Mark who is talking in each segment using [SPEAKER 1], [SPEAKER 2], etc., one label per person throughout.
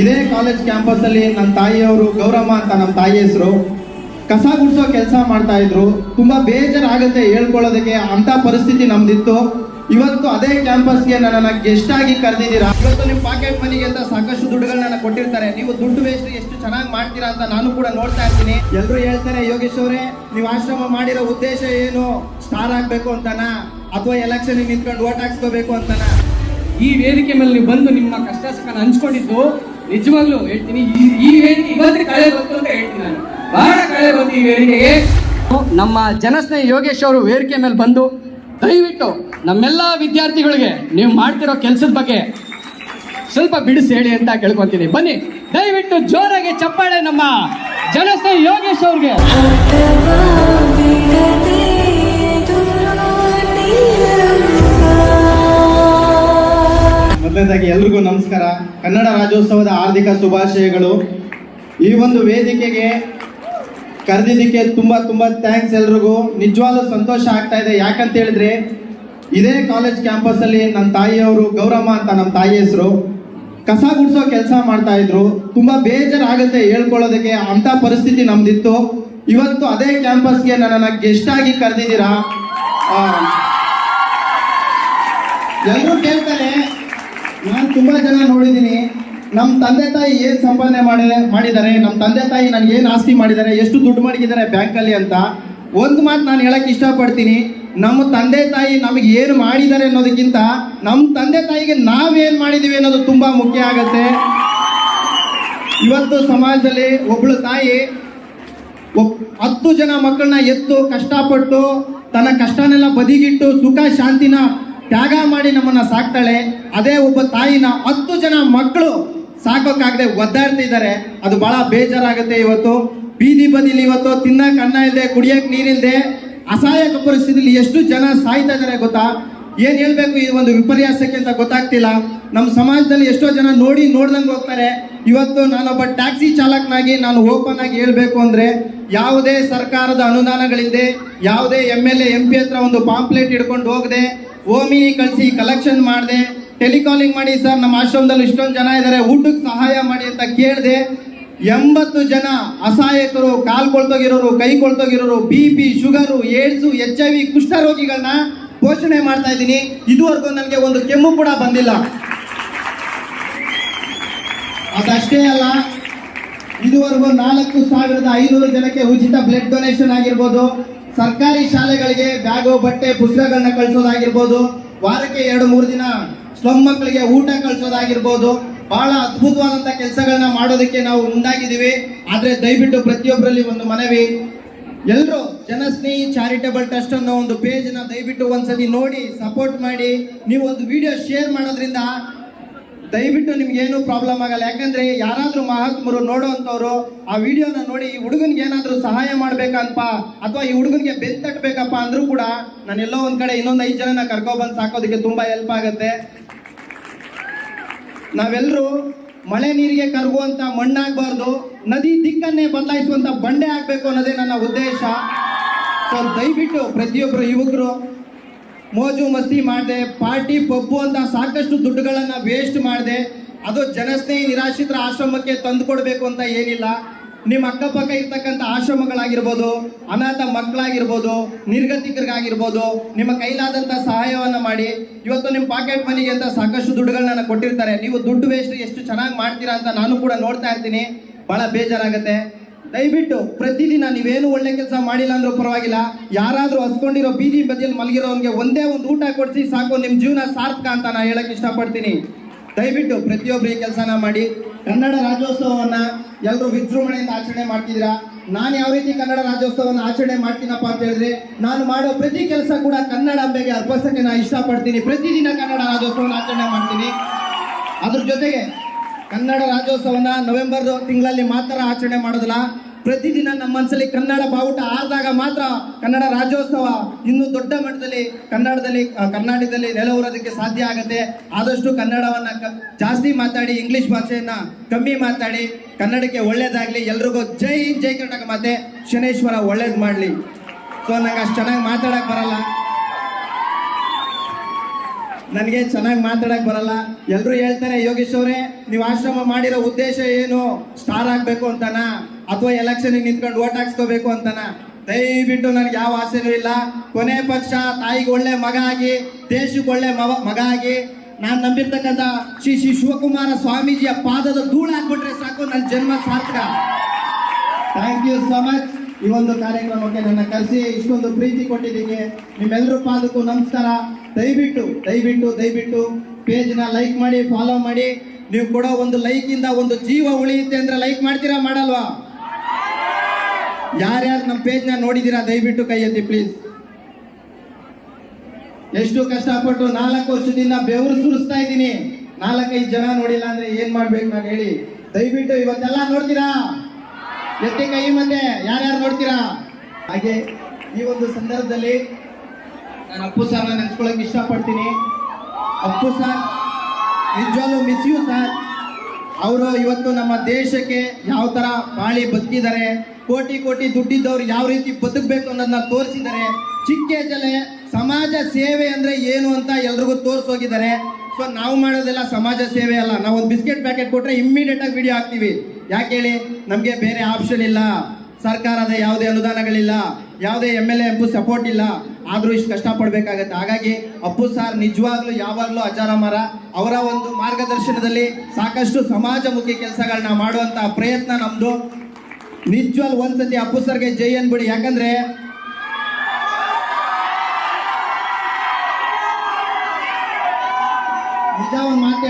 [SPEAKER 1] ಇದೇ college campus ಅಲ್ಲಿ ನನ್ನ ತಾಯಿಯವರು ಗೌರಮ್ಮ ಅಂತ ನಮ್ಮ ತಾಯಿ ಹೆಸರು. ಕಸ ಗುಡಿಸೋ ಕೆಲಸ ಮಾಡ್ತಾ ಇದ್ರು. ತುಂಬಾ ಬೇಜಾರಾಗುತ್ತೆ ಹೇಳ್ಕೊಳ್ಳೋದಕ್ಕೆ. ಅಂತ ಪರಿಸ್ಥಿತಿ ನಮ್ದಿತ್ತು. ಇವತ್ತು ಅದೇ ಕ್ಯಾಂಪಸ್ಗೆ ನನ್ನ ಗೆಸ್ಟ್ ಆಗಿ ಕರೆದಿದ್ದೀರಾ. ಇವತ್ತು ನಿಮ್ಮ ಪಾಕೆಟ್ ಮನಿಗೆ ಅಂತ ಸಾಕಷ್ಟು ದುಡ್ಡುಗಳನ್ನ ಕೊಟ್ಟಿರ್ತಾರೆ. ನೀವು ದುಡ್ಡು ವೇಸ್ಟ್ ಎಷ್ಟು ಚೆನ್ನಾಗಿ ಮಾಡ್ತೀರಾ ಅಂತ ನಾನು ಕೂಡ ನೋಡ್ತಾ ಇರ್ತೀನಿ ಎಲ್ಲರೂ ಹೇಳ್ತಾರೆ, ಯೋಗೇಶ್ ಅವರೇ, ನೀವು ಆಶ್ರಮ ಮಾಡಿರೋ ಉದ್ದೇಶ ಏನು? ಸ್ಟಾರ್ ಆಗ್ಬೇಕು ಅಂತನಾ? ಅಥವಾ ಎಲೆಕ್ಷನ್ ನಿಂತ್ಕೊಂಡು ಓಟ್ ಹಾಕ್ಸ್ಕೋಬೇಕು ಅಂತನಾ?
[SPEAKER 2] ಈ ವೇದಿಕೆ ಮೇಲೆ ನೀವು ಬಂದು ನಿಮ್ಮ ಕಷ್ಟ ಸುಖನ ಹಂಚ್ಕೊಂಡಿದ್ದು ನಿಜವಾಗ್ಲೂ ಹೇಳ್ತೀನಿ, ಈ- ವೇದಿಕೆ ಇವತ್ತು ಕಳೆ ಬಂತು ಅಂತ ಹೇಳ್ತೀನಿ ನಾನು. ಬಹಳ ಕಳೆ ಬಂತು ಈ ವೇದಿಕೆಗೆ ನಮ್ಮ ಜನಸ್ನೇಹಿ ಯೋಗೇಶ್ ಅವರು ವೇದಿಕೆ ಮೇಲೆ ಬಂದು, ದಯವಿಟ್ಟು ನಮ್ಮೆಲ್ಲ ವಿದ್ಯಾರ್ಥಿಗಳಿಗೆ ನೀವು ಮಾಡ್ತಿರೋ ಕೆಲಸದ ಬಗ್ಗೆ ಸ್ವಲ್ಪ ಬಿಡಿಸಿ ಹೇಳಿ ಅಂತ ಕೇಳ್ಕೊತೀನಿ. ಬನ್ನಿ, ದಯವಿಟ್ಟು ಜೋರಾಗಿ ಚಪ್ಪಾಳೆ ನಮ್ಮ ಜನಸ್ನೇಹಿ ಯೋಗೇಶ್ ಅವ್ರಿಗೆ.
[SPEAKER 1] ಮೊದಲನೇದಾಗಿ ಎಲ್ರಿಗೂ ನಮಸ್ಕಾರ. ಕನ್ನಡ ರಾಜ್ಯೋತ್ಸವದ ಹಾರ್ದಿಕ ಶುಭಾಶಯಗಳು. ಈ ಒಂದು ವೇದಿಕೆಗೆ ಕರೆದಿದ್ದಕ್ಕೆ ತುಂಬಾ ತುಂಬಾ ಥ್ಯಾಂಕ್ಸ್ ಎಲ್ರಿಗೂ. ನಿಜವಾಗ್ಲೂ ಸಂತೋಷ ಆಗ್ತಾ ಇದೆ. ಯಾಕಂತ ಹೇಳಿದ್ರೆ, ಇದೇ ಕಾಲೇಜ್ ಕ್ಯಾಂಪಸ್ ಅಲ್ಲಿ ನನ್ನ ತಾಯಿಯವರು ಗೌರಮ್ಮ ಅಂತ ನಮ್ಮ ತಾಯಿ ಹೆಸರು. ಕಸ ಗುಡಿಸೋ ಕೆಲಸ ಮಾಡ್ತಾ ಇದ್ರು. ತುಂಬಾ ಬೇಜಾರಾಗುತ್ತೆ ಹೇಳ್ಕೊಳ್ಳೋದಕ್ಕೆ. ಅಂತ ಪರಿಸ್ಥಿತಿ ನಮ್ದಿತ್ತು. ಇವತ್ತು ಅದೇ ಕ್ಯಾಂಪಸ್ಗೆ ನನ್ನನ್ನು ಗೆಸ್ಟ್ ಆಗಿ ಕರೆದಿದ್ದೀರಾ? ಎಲ್ಲರೂ ನಾನು ತುಂಬ ಜನ ನೋಡಿದ್ದೀನಿ ನಮ್ಮ ತಂದೆ ತಾಯಿ ಏನು ಸಂಪಾದನೆ ಮಾಡಿ, ಮಾಡಿದ್ದಾರೆ ನಮ್ಮ ತಂದೆ ತಾಯಿ ನನಗೆ ಏನು ಆಸ್ತಿ ಮಾಡಿದ್ದಾರೆ, ಎಷ್ಟು ದುಡ್ಡು ಮಾಡಿದ್ದಾರೆ ಬ್ಯಾಂಕಲ್ಲಿ ಅಂತ ಒಂದು ಮಾತು ನಾನು ಹೇಳಕ್ಕೆ ಇಷ್ಟಪಡ್ತೀನಿ. ನಮ್ಮ ತಂದೆ ತಾಯಿ ನಮಗೆ ಏನು ಮಾಡಿದ್ದಾರೆ ಅನ್ನೋದಕ್ಕಿಂತ ನಮ್ಮ ತಂದೆ ತಾಯಿಗೆ ನಾವೇನು ಮಾಡಿದ್ದೀವಿ ಅನ್ನೋದು ತುಂಬ ಮುಖ್ಯ ಆಗತ್ತೆ. ಇವತ್ತು ಸಮಾಜದಲ್ಲಿ ಒಬ್ಬಳು ತಾಯಿ ಹತ್ತು ಜನ ಮಕ್ಕಳನ್ನ ಎತ್ತು ಕಷ್ಟಪಟ್ಟು ತನ್ನ ಕಷ್ಟನೆಲ್ಲ ಬದಿಗಿಟ್ಟು ಸುಖ, ಶಾಂತಿನ ತ್ಯಾಗ ಮಾಡಿ ನಮ್ಮನ್ನ ಸಾಕ್ತಾಳೆ. ಅದೇ ಒಬ್ಬ ತಾಯಿನ ಹತ್ತು ಜನ ಮಕ್ಕಳು ಸಾಕೋಕ್ಕಾಗದೆ ಒದ್ದಾಡ್ತಿದ್ದಾರೆ ಅದು ಬಹಳ ಬೇಜಾರಾಗುತ್ತೆ ಇವತ್ತು. ಬೀದಿ ಬದಿಲಿ ಇವತ್ತು ತಿನ್ನಕ್ ಅನ್ನ ಇಲ್ಲದೆ ಕುಡಿಯಕ್ ನೀರಿಲ್ಲದೆ ಅಸಹಾಯಕ ಪರಿಸ್ಥಿತಿಲಿ ಎಷ್ಟು ಜನ ಸಾಯ್ತಾ ಇದ್ದಾರೆ ಗೊತ್ತಾ? ಏನ್ ಹೇಳ್ಬೇಕು ಈ ಒಂದು ವಿಪರ್ಯಾಸಕ್ಕೆ ಅಂತ ಗೊತ್ತಾಗ್ತಿಲ್ಲ. ನಮ್ಮ ಸಮಾಜದಲ್ಲಿ ಎಷ್ಟೋ ಜನ ನೋಡಿ ನೋಡ್ದಂಗೆ ಹೋಗ್ತಾರೆ. ಇವತ್ತು ನಾನೊಬ್ಬ ಟ್ಯಾಕ್ಸಿ ಚಾಲಕನಾಗಿ ನಾನು ಓಪನ್ ಆಗಿ ಹೇಳ್ಬೇಕು ಅಂದ್ರೆ, ಯಾವುದೇ ಸರ್ಕಾರದ ಅನುದಾನಗಳಿಲ್ಲದೆ ಯಾವುದೇ M L A M P ಹತ್ರ ಒಂದು ಪಾಂಪ್ಲೆಟ್ ಹಿಡ್ಕೊಂಡು ಹೋಗದೆ ಓಮಿನಿ ಕಳಿಸಿ ಕಲೆಕ್ಷನ್ ಮಾಡಿದೆ ಟೆಲಿಕಾಲಿಂಗ್ ಮಾಡಿ ಸರ್, ನಮ್ಮ ಆಶ್ರಮದಲ್ಲಿ ಇಷ್ಟೊಂದು ಜನ ಇದ್ದಾರೆ ಊಟಕ್ಕೆ ಸಹಾಯ ಮಾಡಿ ಅಂತ ಕೇಳಿದೆ, ಎಂಬತ್ತು ಜನ ಅಸಹಾಯಕರು, ಕಾಲ್ ಕೊಳ್ತೋಗಿರೋರು, ಕೈ ಕೊಳ್ತೋಗಿರೋರು B P sugar AIDS H I V ಕುಷ್ಠರೋಗಿಗಳನ್ನ ಪೋಷಣೆ ಮಾಡ್ತಾ ಇದ್ದೀನಿ. ಇದುವರೆಗೂ ನನಗೆ ಒಂದು ಕೆಮ್ಮು ಕೂಡ ಬಂದಿಲ್ಲ. ಅದಷ್ಟೇ ಅಲ್ಲ, ಇದುವರೆಗೂ ನಾಲ್ಕು ಸಾವಿರದ ಐನೂರು ಜನಕ್ಕೆ ಉಚಿತ ಬ್ಲಡ್ ಡೊನೇಷನ್ ಆಗಿರ್ಬೋದು. ಸರ್ಕಾರಿ ಶಾಲೆಗಳಿಗೆ ಬ್ಯಾಗು, ಬಟ್ಟೆ ಪುಸ್ತಕಗಳನ್ನ ಕಳಿಸೋದಾಗಿರ್ಬೋದು, ವಾರಕ್ಕೆ ಎರಡು, ಮೂರು ದಿನ ಸ್ಲಮ್ ಮಕ್ಕಳಿಗೆ ಊಟ ಕಳಿಸೋದಾಗಿರ್ಬೋದು, ಬಹಳ ಅದ್ಭುತವಾದಂತ ಕೆಲಸಗಳನ್ನ ಮಾಡೋದಕ್ಕೆ ನಾವು ಮುಂದಾಗಿದ್ದೀವಿ. ಆದ್ರೆ ದಯವಿಟ್ಟು ಪ್ರತಿಯೊಬ್ಬರಲ್ಲಿ ಒಂದು ಮನವಿ. ಎಲ್ಲರೂ ಜನಸ್ನೇಹಿ ಚಾರಿಟಬಲ್ ಟ್ರಸ್ಟ್ ಅನ್ನೋ ಒಂದು ಪೇಜ್ನ ದಯವಿಟ್ಟು ಒಂದ್ಸತಿ ನೋಡಿ, ಸಪೋರ್ಟ್ ಮಾಡಿ. ನೀವು ಒಂದು ವಿಡಿಯೋ ಶೇರ್ ಮಾಡೋದ್ರಿಂದ ದಯವಿಟ್ಟು ನಿಮ್ಗೆ ಏನು ಪ್ರಾಬ್ಲಮ್ ಆಗಲ್ಲ. ಯಾಕಂದ್ರೆ ಯಾರಾದ್ರೂ ಮಹಾತ್ಮರು ನೋಡುವಂತವ್ರು ಆ ವಿಡಿಯೋನ ನೋಡಿ ಈ ಹುಡುಗನ್ಗೆ ಏನಾದ್ರೂ ಸಹಾಯ ಮಾಡ್ಬೇಕಂತ ಅಥವಾ ಈ ಹುಡುಗನ್ಗೆ ಬೆನ್ ತಟ್ಟಬೇಕಪ್ಪ ಅಂದ್ರೂ ಕೂಡ ನಾನು ಎಲ್ಲೋ ಒಂದ್ ಕಡೆ ಇನ್ನೊಂದ್ ಐದು ಜನನ ಕರ್ಕೊಬಂದು ಸಾಕೋದಕ್ಕೆ ತುಂಬಾ ಹೆಲ್ಪ್ ಆಗುತ್ತೆ. ನಾವೆಲ್ಲರೂ ಮಳೆ ನೀರಿಗೆ ಕರಗುವಂತ ಮಣ್ಣಾಗಬಾರ್ದು, ನದಿ ದಿಕ್ಕನ್ನೇ ಬದಲಾಯಿಸುವಂತ ಬಂಡೆ ಆಗ್ಬೇಕು ಅನ್ನೋದೇ ನನ್ನ ಉದ್ದೇಶ. ಸೊ ದಯವಿಟ್ಟು ಪ್ರತಿಯೊಬ್ಬರು ಯುವಕರು ಮೋಜು ಮಸ್ತಿ ಮಾಡಿದೆ, ಪಾರ್ಟಿ ಪಬ್ಬು ಅಂತ ಸಾಕಷ್ಟು ದುಡ್ಡುಗಳನ್ನು ವೇಸ್ಟ್ ಮಾಡಿದೆ, ಅದು ಜನಸ್ನೇಹಿ ನಿರಾಶ್ರಿತರ ಆಶ್ರಮಕ್ಕೆ ತಂದು ಕೊಡಬೇಕು ಅಂತ ಏನಿಲ್ಲ. ನಿಮ್ಮ ಅಕ್ಕಪಕ್ಕ ಇರ್ತಕ್ಕಂಥ ಆಶ್ರಮಗಳಾಗಿರ್ಬೋದು, ಅನಾಥ ಮಕ್ಕಳಾಗಿರ್ಬೋದು, ನಿರ್ಗತಿಕರಿಗಾಗಿರ್ಬೋದು, ನಿಮ್ಮ ಕೈಲಾದಂಥ ಸಹಾಯವನ್ನು ಮಾಡಿ, ಇವತ್ತು ನಿಮ್ಮ ಪಾಕೆಟ್ ಮನಿಗೆ ಅಂತ ಸಾಕಷ್ಟು ದುಡ್ಡುಗಳನ್ನ ಕೊಟ್ಟಿರ್ತಾರೆ. ನೀವು ದುಡ್ಡು ವೇಸ್ಟ್ ಎಷ್ಟು ಚೆನ್ನಾಗಿ ಮಾಡ್ತೀರಾ ಅಂತ ನಾನು ಕೂಡ ನೋಡ್ತಾ ಇರ್ತೀನಿ. ಭಾಳ ಬೇಜಾರಾಗುತ್ತೆ. ದಯವಿಟ್ಟು ಪ್ರತಿದಿನ ನೀವೇನು ಒಳ್ಳೆ ಕೆಲಸ ಮಾಡಿಲ್ಲ ಅಂದ್ರೂ ಪರವಾಗಿಲ್ಲ. ಯಾರಾದ್ರೂ ಹಸ್ಕೊಂಡಿರೋ ಬೀದಿ ಬದಿಯಲ್ಲಿ ಮಲಗಿರೋನ್ಗೆ ಒಂದೇ ಒಂದು ಊಟ ಕೊಡಿಸಿ ಸಾಕು ನಿಮ್ಮ ಜೀವನ ಸಾರ್ಥಕ ಅಂತ ನಾ ಹೇಳಕ್ ಇಷ್ಟಪಡ್ತೀನಿ. ದಯವಿಟ್ಟು ಪ್ರತಿಯೊಬ್ಬರು ಈ ಕೆಲಸನ ಮಾಡಿ. ಕನ್ನಡ ರಾಜ್ಯೋತ್ಸವವನ್ನ ಎಲ್ಲರೂ ವಿಜೃಂಭಣೆಯಿಂದ ಆಚರಣೆ ಮಾಡ್ತಿದ್ದೀರಾ? ನಾನು ಯಾವ ರೀತಿ ಕನ್ನಡ ರಾಜ್ಯೋತ್ಸವವನ್ನು ಆಚರಣೆ ಮಾಡ್ತೀನಪ್ಪ ಅಂತ ಹೇಳಿದ್ರೆ, ನಾನು ಮಾಡೋ ಪ್ರತಿ ಕೆಲಸ ಕೂಡ ಕನ್ನಡ ಅಂಬೆಗೆ ಅರ್ಪಿಸಕ್ಕೆ ನಾನು ಇಷ್ಟಪಡ್ತೀನಿ. ಪ್ರತಿದಿನ ಕನ್ನಡ ರಾಜ್ಯೋತ್ಸವನ ಆಚರಣೆ ಮಾಡ್ತೀನಿ. ಅದ್ರ ಜೊತೆಗೆ ಕನ್ನಡ ರಾಜ್ಯೋತ್ಸವನ ನವೆಂಬರ್ ತಿಂಗಳಲ್ಲಿ ಮಾತ್ರ ಆಚರಣೆ ಮಾಡೋದಿಲ್ಲ. ಪ್ರತಿದಿನ ನಮ್ಮ ಮನಸ್ಸಲ್ಲಿ ಕನ್ನಡ ಬಾವುಟ ಆದಾಗ ಮಾತ್ರ ಕನ್ನಡ ರಾಜ್ಯೋತ್ಸವ ಇನ್ನೂ ದೊಡ್ಡ ಮಟ್ಟದಲ್ಲಿ ಕನ್ನಡದಲ್ಲಿ ಕರ್ನಾಟಕದಲ್ಲಿ ನೆಲೆಯೂರೋದಕ್ಕೆ ಸಾಧ್ಯ ಆಗುತ್ತೆ. ಆದಷ್ಟು ಕನ್ನಡವನ್ನ ಜಾಸ್ತಿ ಮಾತಾಡಿ, ಇಂಗ್ಲಿಷ್ ಭಾಷೆಯನ್ನ ಕಮ್ಮಿ ಮಾತಾಡಿ, ಕನ್ನಡಕ್ಕೆ ಒಳ್ಳೇದಾಗ್ಲಿ. ಎಲ್ರಿಗೂ ಜೈ ಹಿಂದ್, ಜೈ ಕರ್ನಾಟಕ ಮತ್ತೆ ಶನೇಶ್ವರ ಒಳ್ಳೇದು ಮಾಡ್ಲಿ. ಸೊ ನಂಗೆ ಅಷ್ಟು ಚೆನ್ನಾಗಿ ಮಾತಾಡಕ್ಕೆ ಬರಲ್ಲ. ನನಗೆ ಚೆನ್ನಾಗಿ ಮಾತಾಡಕ್ ಬರಲ್ಲ. ಎಲ್ಲರೂ ಹೇಳ್ತಾರೆ, ಯೋಗೇಶ್ ಅವರೇ, ನೀವು ಆಶ್ರಮ ಮಾಡಿರೋ ಉದ್ದೇಶ ಏನು? ಸ್ಟಾರ್ ಆಗಬೇಕು ಅಂತನ? ಅಥವಾ ಎಲೆಕ್ಷನ್ ನಿಂತ್ಕೊಂಡು ಓಟ್ ಹಾಕ್ಸ್ಕೋಬೇಕು ಅಂತನ? ದಯವಿಟ್ಟು ನನಗೆ ಯಾವ ಆಸೆನೂ ಇಲ್ಲ ಕೊನೆ ಪಕ್ಷ ತಾಯಿಗೆ ಒಳ್ಳೆ ಮಗ ಆಗಿ, ದೇಶಕ್ಕೆ ಒಳ್ಳೆ ಮಗ ಆಗಿ. ನಾನು ನಂಬಿರ್ತಕ್ಕಂಥ ಶ್ರೀ ಶ್ರೀ ಶಿವಕುಮಾರ ಸ್ವಾಮೀಜಿಯ ಪಾದದ ಧೂಳು ಹಾಕ್ಬಿಟ್ರೆ ಸಾಕು ನನ್ನ ಜನ್ಮ ಸಾರ್ಥಕ. ಥ್ಯಾಂಕ್ ಯು ಸೊ ಮಚ್ ಈ ಒಂದು ಕಾರ್ಯಕ್ರಮಕ್ಕೆ ನನ್ನ ಕರೆಸಿ ಇಷ್ಟೊಂದು ಪ್ರೀತಿ ಕೊಟ್ಟಿದ್ದೀನಿ ನಿಮ್ಮೆಲ್ಲರೂ ಪಾದಕ್ಕೂ ನಮಸ್ಕಾರ. ದಯವಿಟ್ಟು ದಯವಿಟ್ಟು ದಯವಿಟ್ಟು ಪೇಜ್ನ ಲೈಕ್ ಮಾಡಿ ಫಾಲೋ ಮಾಡಿ. ನೀವು ಕೊಡೋ ಒಂದು ಲೈಕಿಂದ ಒಂದು ಜೀವ ಉಳಿಯುತ್ತೆ ಅಂದರೆ ಲೈಕ್ ಮಾಡ್ತೀರಾ ಮಾಡಲ್ವಾ? ಯಾರ್ಯಾರು ನಮ್ಮ ಪೇಜ್ನ ನೋಡಿದ್ದೀರಾ ದಯವಿಟ್ಟು ಕೈ ಎತ್ತಿ ಪ್ಲೀಸ್ ಎಷ್ಟು ಕಷ್ಟಪಟ್ಟು ನಾಲ್ಕು ವರ್ಷದಿಂದ ಬೆವರು ಸುರಿಸ್ತಾ ಇದ್ದೀನಿ. ನಾಲ್ಕೈದು ಜನ ನೋಡಿಲ್ಲ ಅಂದ್ರೆ ಏನ್ ಮಾಡ್ಬೇಕು ನಾನು ಹೇಳಿ. ದಯವಿಟ್ಟು ಇವತ್ತೆಲ್ಲ ನೋಡ್ತೀರಾ? ಎತ್ತಿ ಕೈ ಮತ್ತೆ ಯಾರ್ಯಾರು ನೋಡ್ತೀರಾ? ಹಾಗೆ ಈ ಒಂದು ಸಂದರ್ಭದಲ್ಲಿ ನಾನು ಅಪ್ಪು ಸಾರ್ನ ನೆನೆಸ್ಕೊಳಕ್ ಇಷ್ಟಪಡ್ತೀನಿ. ಅಪ್ಪು ಸಾರ್ ನಿಜವಾಗ್ಲೂ ಮಿಸ್ ಯು ಸರ್ ಅವರು ಇವತ್ತು ನಮ್ಮ ದೇಶಕ್ಕೆ ಯಾವ ತರ ಬಾಳಿ ಬದುಕಿದ್ದಾರೆ ಕೋಟಿ ಕೋಟಿ ದುಡ್ಡಿದ್ದವ್ರು ಯಾವ ರೀತಿ ಬದುಕಬೇಕು ಅನ್ನೋದನ್ನ ತೋರಿಸಿದ್ದಾರೆ ಚಿಕ್ಕ ಏಜಲ್ಲೇ ಸಮಾಜ ಸೇವೆ ಅಂದ್ರೆ ಏನು ಅಂತ ಎಲ್ರಿಗೂ ತೋರಿಸೋಗಿದ್ದಾರೆ ಸೊ ನಾವು ಮಾಡೋದೆಲ್ಲ ಸಮಾಜ ಸೇವೆ ಅಲ್ಲ. ನಾವು ಒಂದು ಬಿಸ್ಕೆಟ್ ಪ್ಯಾಕೆಟ್ ಕೊಟ್ರೆ ಇಮ್ಮಿಡಿಯೇಟ್ ಆಗಿ ವಿಡಿಯೋ ಹಾಕ್ತೀವಿ. ಯಾಕೆ ಹೇಳಿ? ನಮಗೆ ಬೇರೆ ಆಪ್ಷನ್ ಇಲ್ಲ. ಸರ್ಕಾರದ ಯಾವುದೇ ಅನುದಾನಗಳಿಲ್ಲ. ಯಾವುದೇ ಎಂ ಎಲ್ ಎ ಎಂಬು ಸಪೋರ್ಟ್ ಇಲ್ಲ. ಆದರೂ ಇಷ್ಟು ಕಷ್ಟಪಡಬೇಕಾಗತ್ತೆ ಹಾಗಾಗಿ ಅಪ್ಪು ಸಾರ್ ನಿಜವಾಗ್ಲೂ ಯಾವಾಗಲೂ ಅಜಾರ ಮಾರ. ಅವರ ಒಂದು ಮಾರ್ಗದರ್ಶನದಲ್ಲಿ ಸಾಕಷ್ಟು ಸಮಾಜಮುಖಿ ಕೆಲಸಗಳನ್ನ ಮಾಡುವಂತ ಪ್ರಯತ್ನ ನಮ್ದು. ನಿಜವಾಗ್ಲೂ ಒಂದ್ಸತಿ ಅಪ್ಪು ಸರ್ಗೆ ಜೈ ಅನ್ಬಿಡಿ. ಯಾಕಂದ್ರೆ ನಿಜ ಒಂದ್ ಮಾತು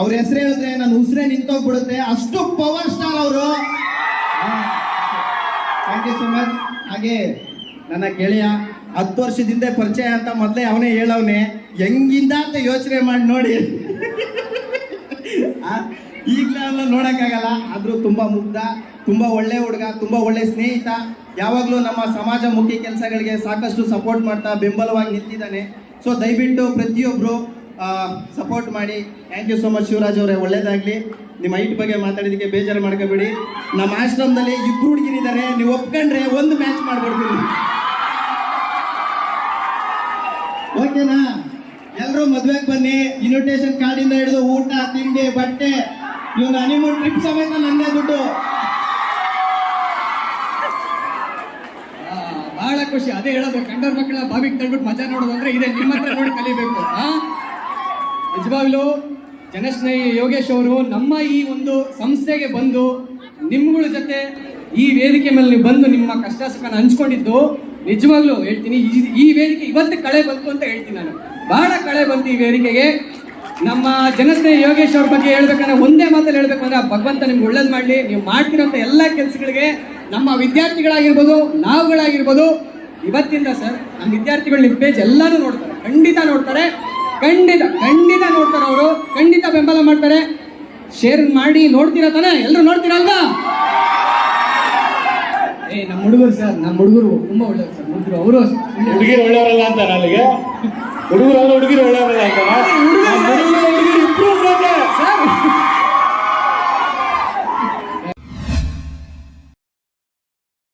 [SPEAKER 1] ಅವ್ರ ಹೆಸರು ಹೇಳಿದ್ರೆ ನನ್ನ ಉಸಿರೇ ನಿಂತೋಗ್ಬಿಡುತ್ತೆ. ಅಷ್ಟು ಪವರ್ ಸ್ಟಾರ್ ಅವರು. ಥ್ಯಾಂಕ್ ಯು ಸೋ ಮಚ್ ಹಾಗೆ ನನ್ನ ಗೆಳೆಯ ಹತ್ತು ವರ್ಷದಿಂದ ಪರಿಚಯ ಅಂತ ಮೊದಲೇ ಅವನೇ ಹೇಳವನೆ. ಹೆಂಗಿಂದ ಅಂತ ಯೋಚನೆ ಮಾಡಿ ನೋಡಿ. ಈಗಲೇ ಅವನ್ನ ನೋಡೋಕ್ಕಾಗಲ್ಲ. ಆದರೂ ತುಂಬಾ ಮುಗ್ಧ. ತುಂಬಾ ಒಳ್ಳೆ ಹುಡುಗ, ತುಂಬಾ ಒಳ್ಳೆ ಸ್ನೇಹಿತ, ಯಾವಾಗಲೂ ನಮ್ಮ ಸಮಾಜಮುಖಿ ಕೆಲಸಗಳಿಗೆ ಸಾಕಷ್ಟು ಸಪೋರ್ಟ್ ಮಾಡ್ತಾ ಬೆಂಬಲವಾಗಿ ನಿಂತಿದ್ದಾನೆ. ಸೊ ದಯವಿಟ್ಟು ಪ್ರತಿಯೊಬ್ರು ಸಪೋರ್ಟ್ ಮಾಡಿ. Thank you so much Shivraj ಅವರೇ, ಒಳ್ಳೇದಾಗ್ಲಿ. ನಿಮ್ಮ ಹೈಟ್ ಬಗ್ಗೆ ಮಾತಾಡಿದಕ್ಕೆ ಬೇಜಾರು ಮಾಡ್ಕೋಬೇಡಿ. ನಮ್ಮ ಆಶ್ರಮದಲ್ಲಿ ಇಬ್ರು ಹುಡುಗಿರಿದ್ದಾರೆ ನೀವು ಒಪ್ಕೊಂಡ್ರೆ ಒಂದು ಮ್ಯಾಚ್ ಮಾಡ್ಬಿಡ್ತೀನಿ. ಓಕೆನಾ ಎಲ್ಲರೂ ಮದುವೆಗೆ ಬನ್ನಿ. ಇನ್ವಿಟೇಷನ್ ಕಾರ್ಡಿಂದ ಹಿಡಿದು ಊಟ, ತಿಂಡಿ, ಬಟ್ಟೆ, ಇವನು ಹನಿಮೂನ್ ಟ್ರಿಪ್ ಸಮೇತ ನನ್ನೇ ದುಡ್ಡು
[SPEAKER 2] ಆ, ಬಹಳ ಖುಷಿ. ಅದೇ ಹೇಳೋದು ಗಂಡರ ಮಕ್ಕಳ ಬಾವಿಗೆ ತಳ್ಬಿಟ್ಟು ಮಜಾ ನೋಡೋದು ಅಂದ್ರೆ ಇದೆ. ನಿಮ್ಮ ಹತ್ರ ನೋಡಿ ಕಲಿಬೇಕು? ನಿಜವಾಗ್ಲೂ ಜನಸ್ನೇಹಿ ಯೋಗೇಶ್ ಅವರು ನಮ್ಮ ಈ ಒಂದು ಸಂಸ್ಥೆಗೆ ಬಂದು ನಿಮ್ಗಳ ಜೊತೆ ಈ ವೇದಿಕೆ ಮೇಲೆ ನೀವು ಬಂದು ನಿಮ್ಮ ಕಷ್ಟ ಸುಖನ ಹಂಚ್ಕೊಂಡಿದ್ದು ನಿಜವಾಗ್ಲೂ ಹೇಳ್ತೀನಿ. ಈ ವೇದಿಕೆ ಇವತ್ತು ಕಳೆ ಬಂತು ಅಂತ ಹೇಳ್ತೀನಿ ನಾನು. ಬಹಳ ಕಳೆ ಬಂತು ಈ ವೇದಿಕೆಗೆ. ನಮ್ಮ ಜನಸ್ನೇಹಿ ಯೋಗೇಶ್ ಅವ್ರ ಬಗ್ಗೆ ಹೇಳ್ಬೇಕಂದ್ರೆ ಒಂದೇ ಮಾತಲ್ಲಿ ಹೇಳ್ಬೇಕು ಅಂದ್ರೆ, ಭಗವಂತ ನಿಮ್ಗೆ ಒಳ್ಳೇದು ಮಾಡಲಿ. ನೀವು ಮಾಡ್ತಿರೋಂಥ ಎಲ್ಲ ಕೆಲಸಗಳಿಗೆ ನಮ್ಮ ವಿದ್ಯಾರ್ಥಿಗಳಾಗಿರ್ಬೋದು, ನಾವುಗಳಾಗಿರ್ಬೋದು, ಇವತ್ತಿಂದ ಸರ್, ನಮ್ಮ ವಿದ್ಯಾರ್ಥಿಗಳು ನಿಮ್ಮ ಪೇಜ್ ಎಲ್ಲಾನು ನೋಡ್ತಾರೆ. ಖಂಡಿತ ನೋಡ್ತಾರೆ. ಖಂಡಿತ ಖಂಡಿತ ನೋಡ್ತಾರೆ ಅವರು. ಖಂಡಿತ ಬೆಂಬಲ ಮಾಡ್ತಾರೆ. ಶೇರ್ ಮಾಡಿ ನೋಡ್ತೀರಾ ತಾನೆ? ಎಲ್ಲರೂ ನೋಡ್ತೀರಲ್ವ ಏ, ನಮ್ಮ ಹುಡುಗರು ಸರ್, ನಮ್ಮ ಹುಡುಗರು ತುಂಬಾ ಒಳ್ಳೆಯವರು ಸರ್. ಹುಡುಗರು, ಅವರು
[SPEAKER 3] ಹುಡುಗಿರು ಒಳ್ಳೆಯವರಲ್ಲ ಅಂತ ನನಗೆ? ಹುಡುಗರು ಹುಡುಗಿರು ಒಳ್ಳೆ ಹುಡುಗರು ಇಂಪ್ರೂವ್